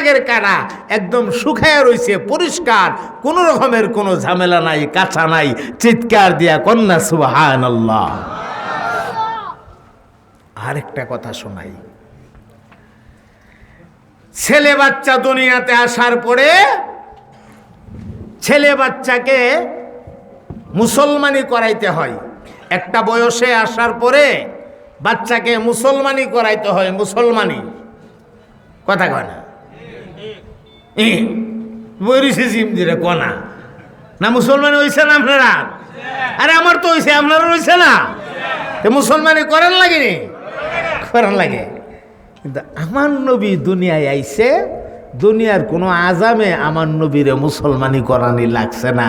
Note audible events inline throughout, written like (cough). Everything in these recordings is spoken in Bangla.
নাগের কাটা একদম শুকায় রইছে, পরিষ্কার, কোনো রকমের কোনো ঝামেলা নাই, কাঁচা নাই, চিৎকার দিয়া কন্যা সুবাহান আরেকটা কথা শোনাই। ছেলে বাচ্চা দুনিয়াতে আসার পরে ছেলে বাচ্চাকে মুসলমানি করাইতে হয়। একটা বয়সে আসার পরে বাচ্চাকে মুসলমানি করাইতে হয়, মুসলমানি। কথা কয় না? বরিছে জিম দিলে কনা। না মুসলমান হয়েছে না আপনারা? আরে আমার তো হয়েছে আপনারা হয়েছে না? মুসলমানি করেন লাগেনি? করেন লাগে। কিন্তু আমার নবী দুনিয়ায় আইছে দুনিয়ার কোনো আজামে আমার নবীরে মুসলমানি করানি লাগছে না।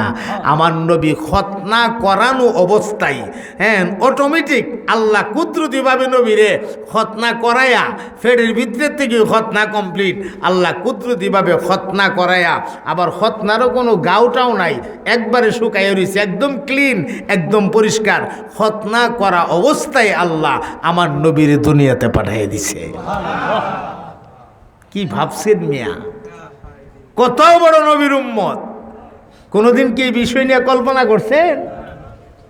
আমার নবী খতনা করানো অবস্থায় হ্যাঁ অটোমেটিক আল্লাহ কুদরতিভাবে নবীরে খতনা করায়া ফেডের ভিতরের থেকে খতনা কমপ্লিট আল্লাহ কুদরতিভাবে খতনা করায়া, আবার খতনারও কোনো গাউটাও নাই, একবারে শুকাইয়া রয়েছে একদম ক্লিন একদম পরিষ্কার। খতনা করা অবস্থায় আল্লাহ আমার নবীর দুনিয়াতে পাঠিয়ে দিছে। কি ভাবছেন মিয়া? কত বড় নবীর উম্মত। কোনোদিন কি এই বিষয় নিয়ে কল্পনা করছেন?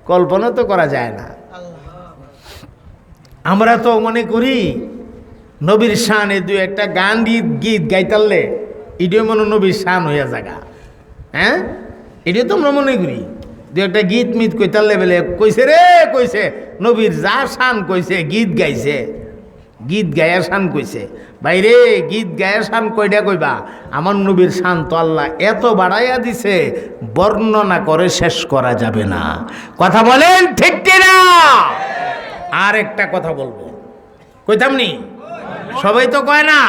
কল্পনা তো করা যায় না। আমরা তো মনে করি, নবীর শানে দু একটা গান গীত গীত গাইতারলে এটিও মনে নবীর শান হইয়া জাগা। হ্যাঁ? এটিও তো আমরা মনে করি। দু একটা গীত মিত কইতারলে বেলে, কইছে রে, কইছে, নবীর যা শান কইছে, গীত গাইছে। গীত গায়া শান কইছে। বাইরে গীত গায়া শান কয়টা কইবা? আমার নবীর শান তো আল্লাহ এত বাড়াইয়া দিছে, বর্ণনা করে শেষ করা যাবে না। কথা বলেন ঠিক কিনা? আর একটা কথা বলব। কইতাম নি? সবাই তো কয় না?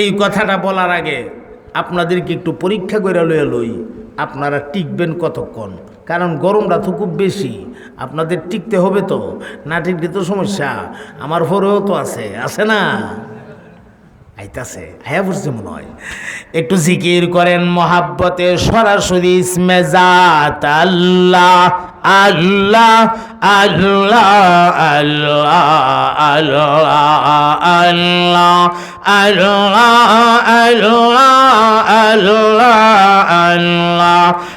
এই কথাটা বলার আগে আপনাদেরকে একটু পরীক্ষা করে লইয়া লই, আপনারা টিকবেন কতক্ষণ? কারণ গরমটা তো খুব বেশি। আপনাদের টিকতে হবে তো, না টিকলে তো সমস্যা। আমার ফরেও তো আছে আছে না? আইতাছে আয়া বসছে মনে হয়। একটু জিকির করেন মহাব্বতে সরাসরি ইসমে জাত আল্লাহ আল্লাহ আল্লাহ আল্লাহ আল্লাহ আল্লাহ আল্লাহ আল্লাহ আল্লাহ।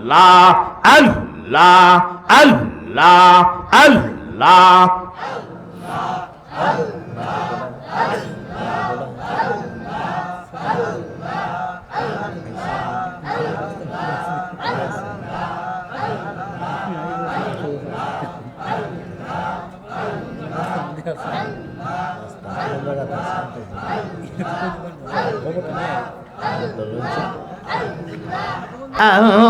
আল্লাহ আল্লাহ আল্লাহ আল্লাহ আল্লাহ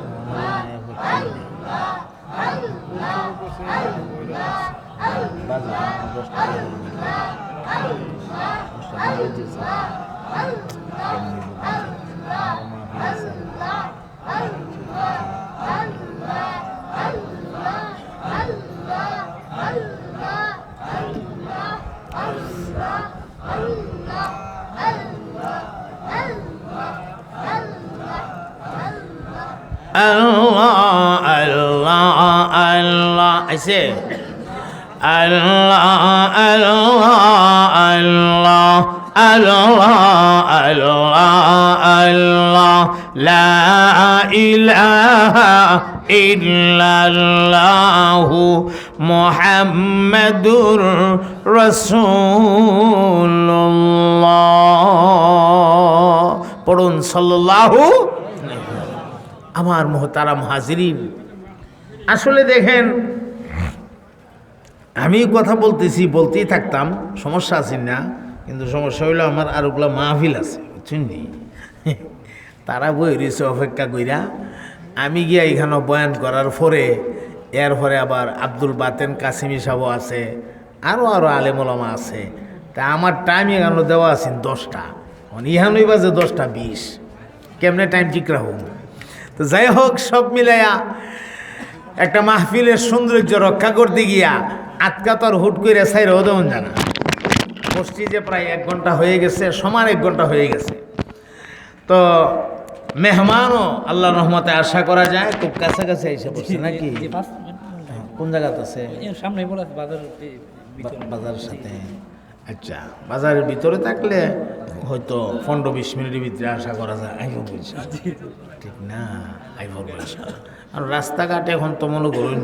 الله الله الله. زين الله الله الله الله الله الله. لا إله إلا الله. محمد رسول الله. برون صلى পড়ুন সাল্লাল্লাহু আমার মোহতারাম হাজিরিন। আসলে দেখেন, আমি কথা বলতেছি, বলতেই থাকতাম, সমস্যা আছে না, কিন্তু সমস্যা হইল আমার আর ওগুলো মাহফিল আছে, বুঝছেন? তারা বই রয়েছে অপেক্ষা কইরা। আমি গিয়া এখানে বয়ান করার পরে এর পরে আবার আব্দুল বাতেন কাসিমি সাহু আছে আরও আরও আলেমলমা আছে। তা আমার টাইম এখানে দেওয়া আছে দশটা। ইহানই বাজে দশটা বিশ। কেমনে টাইম ঠিক রাখুন তো যাই হোক সব মিলাইয়া একটা মাহফিলের সৌন্দর্য রক্ষা করতে গিয়া আটকা তো আর হুট করে সাইরেও দেওয়া জানা। বসছি যে প্রায় এক ঘণ্টা হয়ে গেছে সমান এক ঘণ্টা হয়ে গেছে। তো মেহমানও আল্লাহ রহমতে আশা করা যায় খুব কাছাকাছি এসে পড়ছে নাকি? হ্যাঁ, কোন জায়গাতে আছে? সামনে বলা বাজার বাজারের সাথে। আচ্ছা বাজারের ভিতরে থাকলে হয়তো পনেরো বিশ মিনিটের ভিতরে আশা করা যায় আইব বলছি ঠিক না আইব বলছি আর রাস্তাঘাটে এখন তো মনে করুন,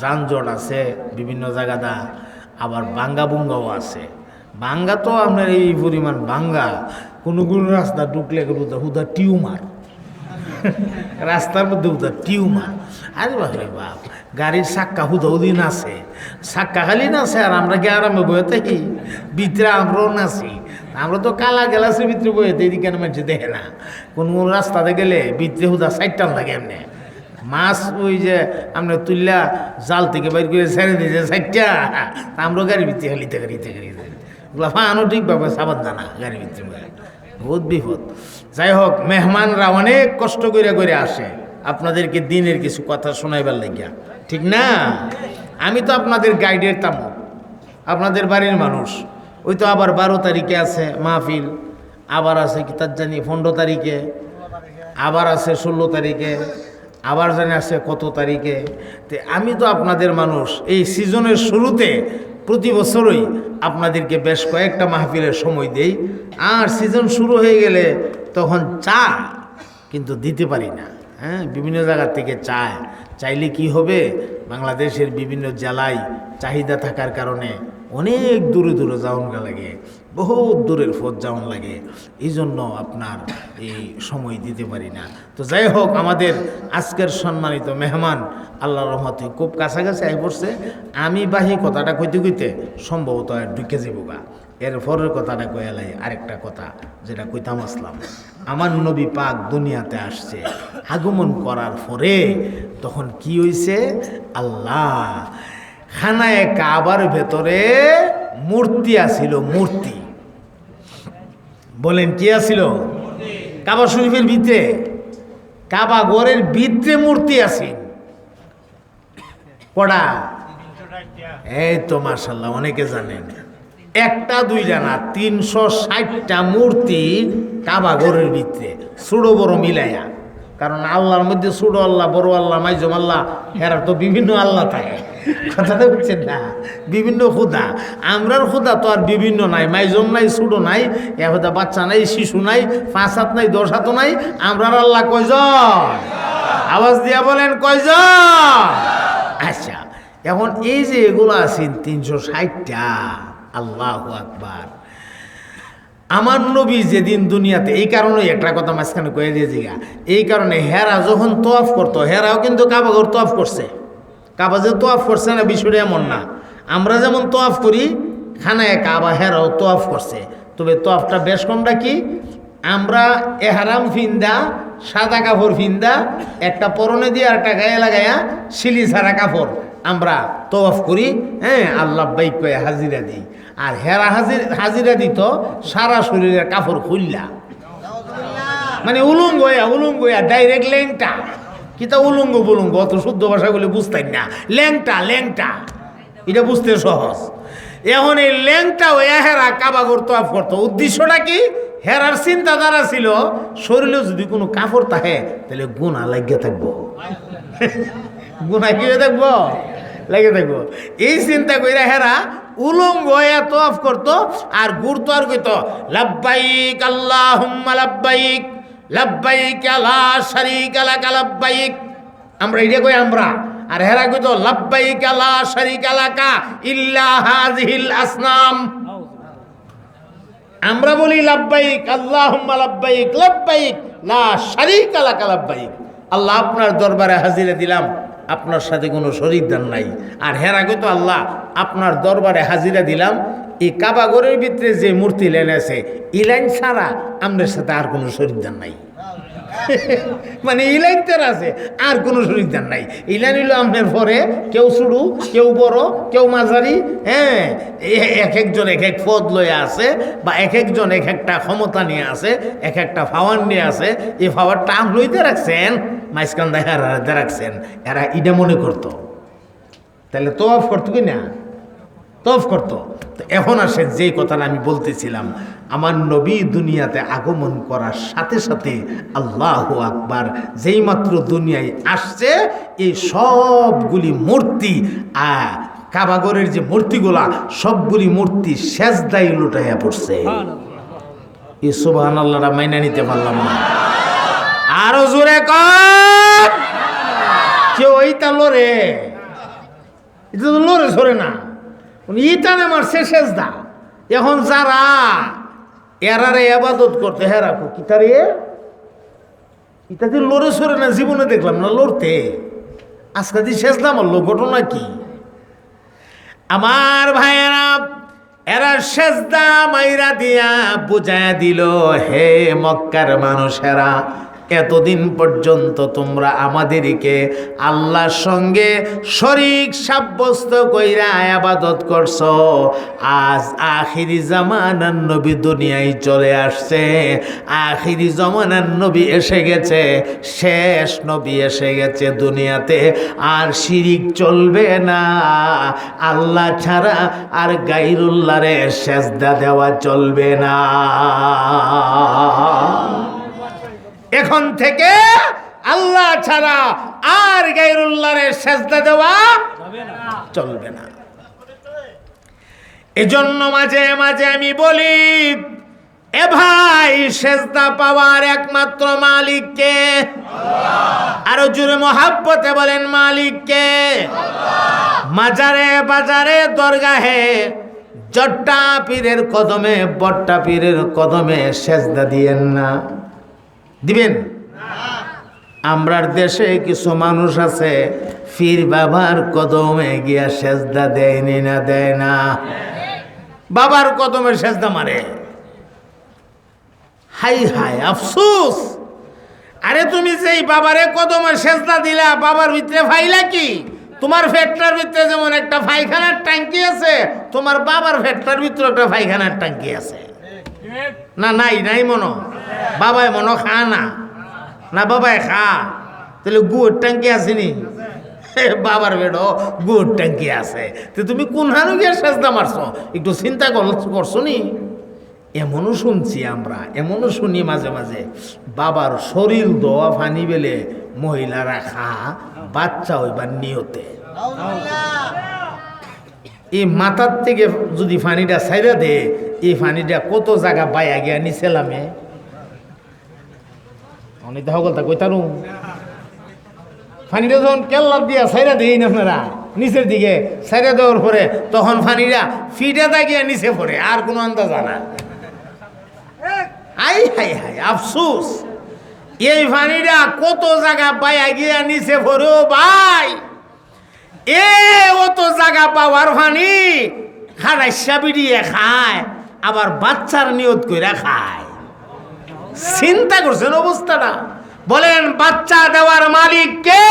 যানজট আছে বিভিন্ন জায়গাটা, আবার বাঙ্গা বুঙ্গাও আছে। বাঙ্গা তো আপনার এই পরিমাণ বাঙ্গা, কোনো কোনো রাস্তা ঢুকলে হুদা হুদা টিউমার। রাস্তার মধ্যে হুদা টিউমার। আরে বাপরে বাপ, গাড়ির সাক্কা চাক্কা হুদৌদি নাচে সাক্কা খালি নাচে আর আমরা কি আরামে বয়ে থাকি? ভিতরে আমরাও নাচি আমরা তো কালা গেলাসের ভিতরে বয়ে থাকি কেন মানুষ দেখে না? কোন কোন রাস্তাতে গেলে ভিতরে হুদা সাইডটান লাগে এমনি। মাছ ওই যে আমরা তুললা জাল থেকে বাইর করে ছেড়ে দিয়েছে সাইডটা আমরাও গাড়ির ভিতরে খালিতে গাড়িতে গাড়িতে ওগুলা ফানো ঠিকভাবে সাবান জানা গাড়ির ভিতরে। বহুত বিপদ। যাই হোক মেহমানরা অনেক কষ্ট করে করে আসে। আপনাদেরকে দিনের কিছু কথা শোনাইবার লাগিয়া। ঠিক না? আমি তো আপনাদের গাইডের তামো। আপনাদের বাড়ির মানুষ। ওই তো আবার বারো তারিখে আছে মাহফিল, আবার আছে কি তার জানি পনেরো তারিখে, আবার আছে ষোলো তারিখে, আবার জানি আছে কত তারিখে। তে আমি তো আপনাদের মানুষ, এই সিজনের শুরুতে প্রতি বছরই আপনাদেরকে বেশ কয়েকটা মাহফিলের সময় দেই, আর সিজন শুরু হয়ে গেলে তখন চা কিন্তু দিতে পারি না হ্যাঁ? বিভিন্ন জায়গা থেকে চায় চাইলে কি হবে? বাংলাদেশের বিভিন্ন জেলায় চাহিদা থাকার কারণে অনেক দূরে দূরে যাওয়া লাগে, বহুত দূরের পথ যাওয়ান লাগে এই জন্য আপনার এই সময় দিতে পারি না। তো যাই হোক, আমাদের আজকের সম্মানিত মেহমান আল্লাহ রহমতে খুব কাছাকাছি আই পড়ছে। আমি বাহি কথাটা কইতে কইতে সম্ভবত ঢুকে যাবগা এর পরের কথাটা কয়ালাই আরেকটা কথা, যেটা কইতাম আসলাম। আমার নবী পাক দুনিয়াতে আসছে, আগমন করার পরে তখন কি হইছে? আল্লাহ খানায় কাবার ভেতরে মূর্তি আছিল, মূর্তি। বলেন, কি আছিল? কাবা শরীফের ভিতরে, কাবা গড়ের ভিতরে মূর্তি আছে। কড়া এই তো মার্শাল্লাহ অনেকে জানেন। একটা দুই জানা তিনশো ষাটটা মূর্তি কাবা ঘরের ভিতরে, ছোটো, বড় মিলাইয়া। কারণ আল্লাহর মধ্যে ছোটো আল্লাহ, বড় আল্লাহ, মাইজম আল্লাহ, এরা তো বিভিন্ন আল্লাহ থাকে। কথাটা বুঝছেন না। বিভিন্ন খুদা আমরার খুদা তো আর বিভিন্ন নাই। মাইজন নাই ছোটো নাই এহদা বাচ্চা নাই, শিশু নাই, পাঁচ হাত নাই, দশ হাতও নাই। আমরার আল্লাহ কয়জন? আওয়াজ দিয়া বলেন কয়জন? আচ্ছা এখন এই যে এগুলো আছেন তিনশো ষাটটা, আল্লাহ আকবার। আমার নবী যেদিন দুনিয়াতে, এই কারণে একটা কথা মাঝখানে কয়ে দিয়ে জিগা এই কারণে হেরা যখন তোয়াফ করতো, হেরাও কিন্তু কাবাগর তোয়াফ করছে। কাবা যে তোয়াফ করছে না, বিষয়টা এমন না। আমরা যেমন তোয়াফ করি, খানায় কাবা হেরাও তোয়াফ করছে। তবে তোয়াফটা বেশ কমটা কি? আমরা এহারাম ফিন্দা, সাদা কাপড় ফিন্দা, একটা পরনে দিয়ে আর একটা গায়ে লাগাইয়া শিলি ছাড়া কাপড় আমরা তোয়াফ করি হ্যাঁ আল্লাহ বাইক কয়ে হাজিরা দিই। আর হেরা হাজির, হাজিরা দিত, সারা শরীরের কাপড় খুললা। মানে উলুঙ্গ হইয়া উলুঙ্গ হইয়া ডাইরেক্ট ল্যাংটা কিতা উলুঙ্গ বুলুঙ্গ অত শুদ্ধ ভাষাগুলি বুঝতেন না। ল্যাংটা ল্যাংটা। এটা বুঝতে সহজ। এখন এই ল্যাংটা হইয়া হেরা কাবাগর তোয়াফ করতো। উদ্দেশ্যটা কি? হেরার চিন্তাধারা ছিল শরীরে যদি কোনো কাপড় থাকে, তাহলে গুণা লাগিয়ে থাকব। (laughs) গুণা কি থাকব? লেগে থাকব। এই চিন্তা কইরা হেরা উলঙ্গ হয়ে তোয়াফ করতো, আর গুরুত্ব আর কইতো, লাব্বাইক আল্লাহ লাব্বাইক। আমরা এটা কই আমরা? আর হেরা শারিকা লাকা ইল্লা আসনাম। আমরা বলি লা আল্লাহ আপনার দরবারে হাজিরে দিলাম, আপনার সাথে কোনো শরীরদার নাই। আর হেরা তো, আল্লাহ আপনার দরবারে হাজিরা দিলাম এই কাবাগরের ভিতরে যে মূর্তি লেন আছে ইলাইন ছাড়া আমাদের সাথে আর কোনো শরীরদার নাই। (laughs) মানে ইলাইন তার আছে, আর কোনো শরীরদার নাই। ইলাইন হইল আপনার পরে, কেউ শুরু, কেউ বড়, কেউ মাঝারি হ্যাঁ? এক একজন এক এক পদ লয়ে আছে, বা এক একজন এক একটা ক্ষমতা নিয়ে আছে, এক একটা ফাওয়ার নিয়ে আছে। এই ফাওয়ারটা আম লইতে রাখছেন মাইসকান দেখা রাখছেন। এরা ইটা মনে করতো। তাহলে তো অফ না তফ করতো। তো এখন আসে যে কথাটা আমি বলতেছিলাম, আমার নবী দুনিয়াতে আগমন করার সাথে সাথে আল্লাহ আকবার যেই মাত্র দুনিয়ায় আসছে, এই সবগুলি মূর্তি, আ কাবাগরের যে মূর্তিগুলা, সবগুলি মূর্তি শেষদাই লুটাইয়া পড়ছে। এই সুবাহান আল্লাহরা মাইনা নিতে পারলাম না। আরও জোরে কেউ এইটা লড়ে। এটা তো লড়ে, সরে না। উনি ইটানে মারছে শেষ দা এখন যারা এরারে আবাদত করতে হ্যাঁ রাখো, কি তার? এ ইটাতে লড়ে সরে না, জীবনে দেখলাম না, লড়তে। আজকে দিয়ে শেষ দাম মারলো ঘটনা কি? আমার ভাইয়েরা, এরা সেজদা মাইরা দিয়া বুঝায় দিল, হে মক্কার মানুষেরা এতদিন পর্যন্ত তোমরা আমাদেরকে আল্লাহর সঙ্গে শরিক সাব্যস্ত কইরা আবাদত করছ। আজ আখিরি জামানার নবী দুনিয়ায় চলে আসছে। আখিরি জামানার নবী এসে গেছে। শেষ নবী এসে গেছে দুনিয়াতে। আর শিরিক চলবে না। আল্লাহ ছাড়া আর গাইরুল্লাহরে সেজদা দেওয়া চলবে না। এখন থেকে আল্লাহ ছাড়া আর গাইরুল্লাহরে সেজদা দেওয়া চলবে না। এজন্য মাঝে মাঝে আমি বলি, এ ভাই, সেজদা পাওয়ার একমাত্র মালিককে আরও জুড়ে মহাব্বতে বলেন মালিককে মাজারে বাজারে দরগাহে জট্টা পীরের কদমে, বট্টা পীরের কদমে সেজদা দিয়েন না। দিবেন? আমরার দেশে কিছু মানুষ আছে, ফির বাবার কদমে গিয়া সেজদা দেয়নি না, দেয় না। বাবার কদমে সেজদা মারে। হাই হাই, আফসুস! আরে তুমি যেই বাবারে কদমে সেজদা দিলা, বাবার ভিতরে ফাইলা কি? তোমার ফেটটার ভিতরে যেমন একটা পায়খানার ট্যাঙ্কি আছে, তোমার বাবার ফেটটার ভিতরে একটা পায়খানার ট্যাঙ্কি আছে। না নাই নাই মনো। বাবাই মনো খা না। না বাবাই খা। তাহলে গুড় ট্যাঙ্কি আসেনি বাবার বেড়ো গুড় ট্যাঙ্কি আছে। তো তুমি কোন হানু গিয়ে সেজদা মারছো? একটু চিন্তা করছ নি? এমনও শুনছি আমরা এমনও শুনি মাঝে মাঝে। বাবার শরীর দোয়া ফানি বেলে মহিলারা খা বাচ্চা হইবার নিয়তে। এই মাথার থেকে যদি ফানিটা সাইরা দে এই ফানিটা কত জায়গা বাইয়া গিয়া নিছিলামে অনেক দেখা গল্প কইতারু ফানিটা যখন কেল্লার দিয়া সাইরা না আপনারা, নিচের দিকে সাইরা দেওয়ার পরে তখন ফানিটা ফিটা গিয়া নিচে পড়ে আর কোনো আন্দাজ না আই হাই হাই, আফসুস। এই ফানিটা কত জায়গা পাইয়া গিয়া নিচে পড়ে ভাই। এ অত জায়গা পাওয়ার ফানি খারাইসা বিড়িয়ে খায়। আবার বাচ্চার নিয়ত কইরা খায়। চিন্তা করছেন অবস্থাটা? বলেন, বাচ্চা দেওয়ার মালিক কে?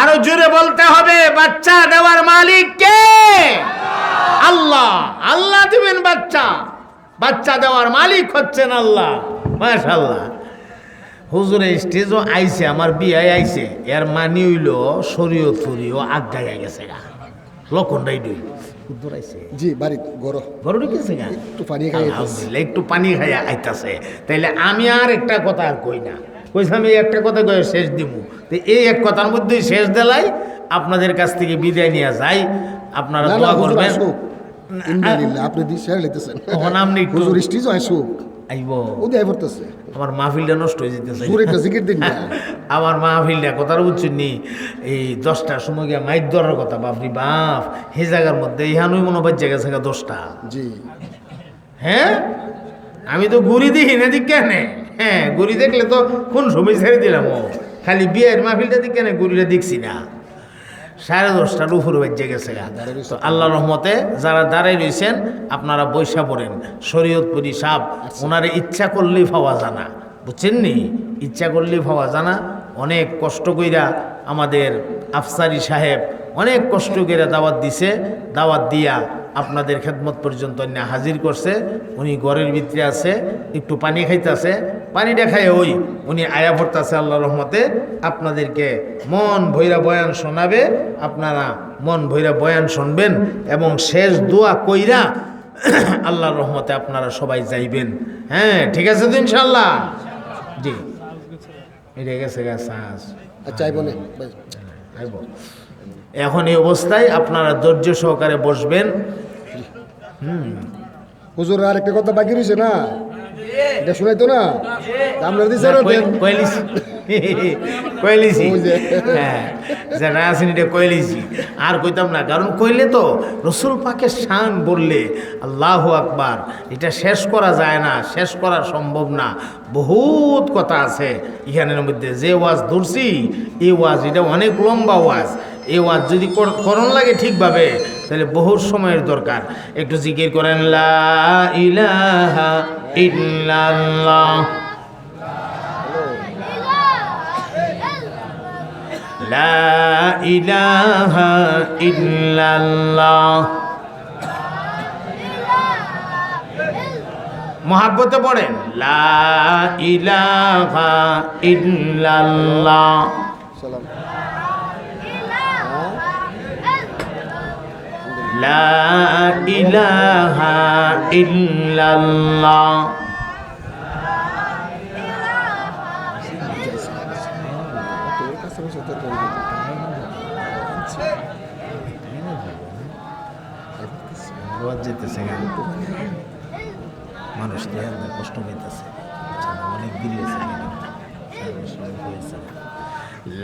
আরও জোরে বলতে হবে, বাচ্চা দেওয়ার মালিক কে? আল্লাহ। আল্লাহ দিবেন বাচ্চা। বাচ্চা দেওয়ার মালিক হচ্ছেন আল্লাহ। মাশাল্লাহ হুজুরে স্টেজও আইছে, আমার বিয়ায় আইছে। এর মানি হইল, শরীয়ত ফুরিও আজ্ঞায় গেছে গা। লক্ষণটাই দুই। হুজুর জি বাড়ি গরো বড় ঢুকেছে গা? একটু পানি খাই আলহামদুলিল্লাহ, একটু পানি খাইয়া আইতাছে। তাইলে আমি আর একটা কথা আর কই না। কইসা আমি এই একটা কথা কয়ে শেষ দিব তো এই এক কথার মধ্যেই শেষ দেলাই আপনাদের কাছ থেকে বিদায় নিয়ে যাই আপনারা দোয়া করবেন। আপনি দিশা তখন আপনি হুজুর স্টিজ আসুক। আইব। ও দিয়ে পড়তেছে। আমার মাহফিলটা নষ্ট হয়ে যেতেছে। জোরে একটা জিকির দিন না। (laughs) আমার মাহফিলটা কথার বুঝছেন নি এই দশটার সময় গিয়ে মাইক ধরার কথা বাপরি বাপ। হে জায়গার মধ্যে ইহানুই মনে হয় জায়গা জায়গা দশটা। জি। হ্যাঁ? আমি তো ঘুরি দেখি না দিক কেন? হ্যাঁ ঘুরি দেখলে তো কোন সময় ছেড়ে দিলাম ও। খালি বিয়ের মাহফিলটা দিক কেন ঘুরিটা দেখছি না। সাড়ে দশটার উপরে বাজ্যে গেছে। তো আল্লাহ রহমতে যারা দাঁড়াই রয়েছেন আপনারা বৈশা পড়েন। শরীয়তপুরি সাপ ওনারে ইচ্ছা করলেই পাওয়া জানা। বুঝছেন নি? ইচ্ছা করলেই পাওয়া জানা। অনেক কষ্ট কইরা আমাদের আফসারি সাহেব অনেক কষ্ট করে দাওয়াত দিছে। দাওয়াত দিয়া আপনাদের খেদমত পর্যন্ত হাজির করছে। উনি ঘরের ভিতরে আছে একটু পানি খাইতেছে। পানিটা খায় ওই। উনি আয়া ভরতাছে আল্লাহ রহমতে আপনাদেরকে মন ভৈরা বয়ান শোনাবে আপনারা মন ভৈরা বয়ান শুনবেন এবং শেষ দোয়া কইরা (coughs) আল্লাহর রহমতে আপনারা সবাই যাইবেন। হ্যাঁ ঠিক আছে তো ইনশাল্লাহ জি। এটা গেছে গেছে আচ্ছা। এখন এই অবস্থায় আপনারা ধৈর্য সহকারে বসবেন। হুম। হুজুর আর একটা কথা বাকি রয়েছে না? এটা শুনাইতো না? দিছে না কইলিছি। (laughs) কইলিছি। হ্যাঁ যারা আছেন এটা কইলিছি। আর কইতাম না কারণ কইলে তো রসুল পাকের শান বললে আল্লাহ আকবার এটা শেষ করা যায় না শেষ করা সম্ভব না। বহুত কথা আছে এখানের মধ্যে। যে ওয়াজ ধরছি এই ওয়াজ এটা অনেক লম্বা ওয়াজ। এই ওয়াজ যদি কর- করণ লাগে ঠিকভাবে তাহলে বহুত সময়ের দরকার। একটু জিকির করেন, লা ইলাহা লা ইলাহা মহাব্বতে পড়েন, লা ইলাহা ইল্লাল্লাহ। লা ইলাহা ইল্লাল্লাহ। যেতেছে মানুষ না কষ্ট পাইতেছে। অনেক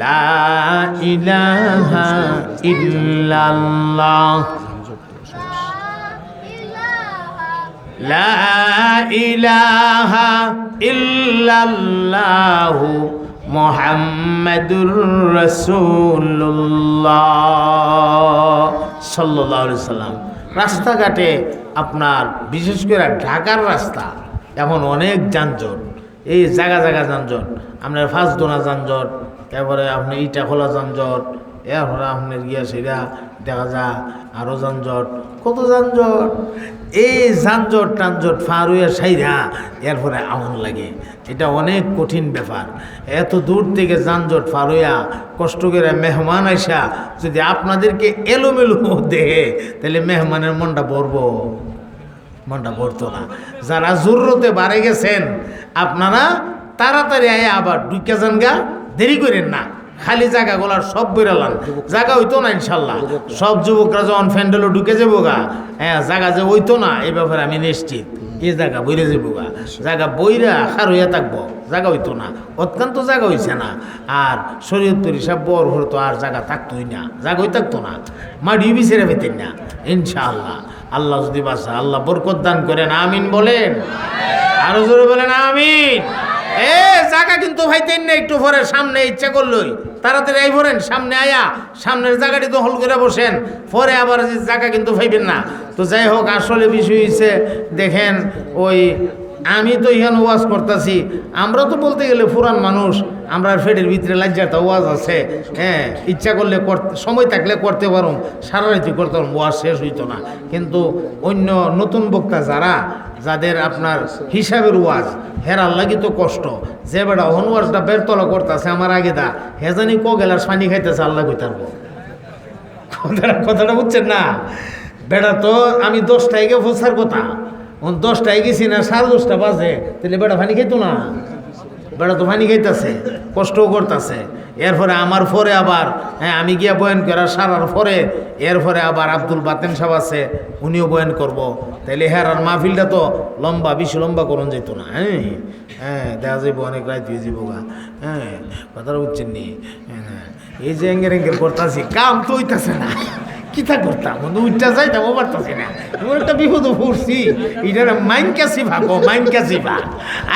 লা ইলাহা ইল্লাল্লাহ। লা ইলাহা সাল্লাম। রাস্তাঘাটে আপনার, বিশেষ করে ঢাকার রাস্তা এখন অনেক যানজট। এই জায়গা জায়গা যানজট, আপনার ফার্স্ট দোনা যানজট, তারপরে আপনি ইটা খোলা যানজট, এরপরে আপনার গিয়া সেরা দেখা যায় আরও যানজট। কত যানজট? এই যানজট টানজট ফার হইয়া সাইরা এরপরে আমন লাগে। এটা অনেক কঠিন ব্যাপার। এত দূর থেকে যানজট ফার হইয়া কষ্ট করে মেহমান আইসা যদি আপনাদেরকে এলোমেলো দেহে, তাহলে মেহমানের মনটা ভরবো। মনটা ভরতো না। যারা জরুরতে বাড়ে গেছেন, আপনারা তাড়াতাড়ি আয় আবার ঢুকে যান গা। দেরি করেন না। খালি জায়গাগুলার সব বেরালাম জায়গা হইতো না, ইনশাল্লাহ। সব যুবকরা যখন ফ্যান্ডেলও ঢুকে যাব গা হ্যাঁ জায়গা যে হইতো না, এই ব্যাপারে আমি নিশ্চিত। এই জায়গা বইরে যাব গা। জায়গা বইরা খার হইয়া থাকব। জায়গা হইতো না। অত্যন্ত জায়গা হইছে না। আর শরীয়ত্তর হিসাব বড় হলে তো আর জায়গা থাকতোই না। জায়গা হই থাকতো না। মাটি বিছেরে পেতেন না, ইনশাআল্লাহ। আল্লাহ যদি বাসা আল্লাহ বরকত দান করেন, আমিন বলেন। আরও জোরে বলেন, আমিন। এ, জায়গা কিন্তু ভাইতেন না একটু পরে সামনে ইচ্ছা করলই। তাড়াতাড়ি আই ভরেন, সামনে আয়া, সামনের জায়গাটি দখল করে বসেন। পরে আবার জায়গা কিন্তু ভাইবেন না। তো যাই হোক, আসলে বিষয় হয়েছে দেখেন, ওই আমি তো ইহান ওয়াজ করতেছি। আমরা তো বলতে গেলে পুরান মানুষ, আমরা ফেডের ভিতরে লাজ্জাটা ওয়াজ আছে। হ্যাঁ ইচ্ছা করলে সময় থাকলে করতে পারো সারা রাতি করতে পারো ওয়াজ শেষ হইতো না। কিন্তু অন্য নতুন বক্তা যারা, যাদের আপনার হিসাবের ওয়াজ, হেরার লাগি তো কষ্ট। যে বেটা হন ওয়াজটা বেরতলা করতেছে আমার আগে দা, হে জানি ক গেলার পানি খাইতেছে, আল্লাহ কইতারবো কথাটা কথাটা বুঝছেন না? বেটা তো আমি দশটায় গিয়ে ফোসার কথা। দশটায় গেছি না, সাড়ে দশটা বাজে। তাহলে বেটা পানি খাইতো না। বেটা তো পানি খাইতেছে, কষ্টও করতেছে। এরপরে আমার পরে আবার হ্যাঁ আমি গিয়া বয়ান করার সারার পরে, এরপরে আবার আব্দুল বাতেন সাহেব আছে, উনিও বয়ান করব। তাইলে হ্যাঁ আর মাহফিলটা তো লম্বা, বেশি লম্বা করুন যেত না হ্যাঁ? হ্যাঁ দেখা যাইব, অনেক রাত হয়ে যাব গা হ্যাঁ? কথাটা বুঝছেন নি? হ্যাঁ। এই যে এঙ্গের এঙ্গের করতেছি, কাম তো হইতাছে না। কিতা করতাম? উঠটা যাই যাব পারতাসি না। এমন একটা বিপদ পড়ছি। এটা মাইন কাছি ভাবো মাইন কাছি ভাগ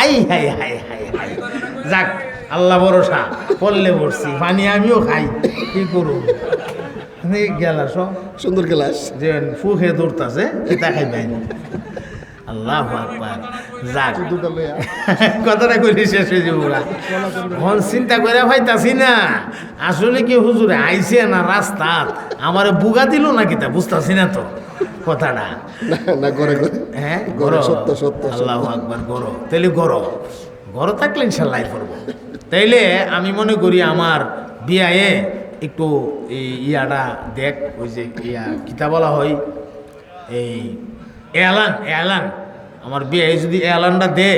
আই হাই হাই হাই হাই। যাক আল্লাহ ভরসা পড়লে পড়ছি পানি আমিও খাই কি করু গেলাস সুন্দর গেলাস। যে ফুখে দৌড়তাছে কিতা খাইবেন আল্লাহ আকবার। যাক। (laughs) কথাটা কইলে শেষ হয়ে যাব ওরা। চিন্তা করে পাইতাছি না। আসলে কি হুজুরে আইছে না রাস্তাত আমারে বুগা দিল না কিতা? বুঝতাছি না তো কথাটা। না করে হ্যাঁ গরো, গরো সত্য, সত্য, সত্য। আল্লাহ আকবার গরো তাইলে গরো গরো থাকলে ইনশাল্লাহ করব। তাইলে আমি মনে করি আমার বিয়ায়ে একটু এই ইয়াটা দেখ ওই যে ইয়া কিতা বলা হয় এই এলান এলান। আমার বিয়ে যদি এলানটা দে,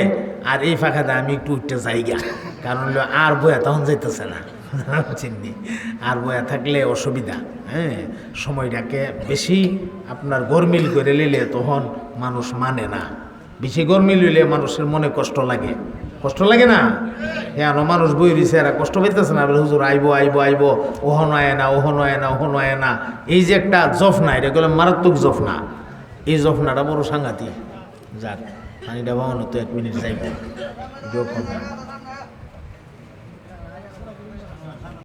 আর এই ফাঁকাতে আমি একটু উঠতে যাইগা কারণ হলো আর বয়া তখন যাইতেছে না। চিনি। আর বয়া থাকলে অসুবিধা হ্যাঁ? সময়টাকে বেশি আপনার গরমিল করে নিলে তখন মানুষ মানে না। বেশি গরমিল হইলে মানুষের মনে কষ্ট লাগে। কষ্ট লাগে না? হ্যাঁ মানুষ বই দিছে, এরা কষ্ট পাইতেছে না। হুজুর, আইবো আইবো আইবো। ওহন আয় না, ওহন আয় না, ওহন আয় না। এই যে একটা জফনা এটা গেলে মারাত্মক জফনা এই জফনাটা বড় সাংঘাতিক যাক পানিটা বাবানো তো এক মিনিট যাইব যখন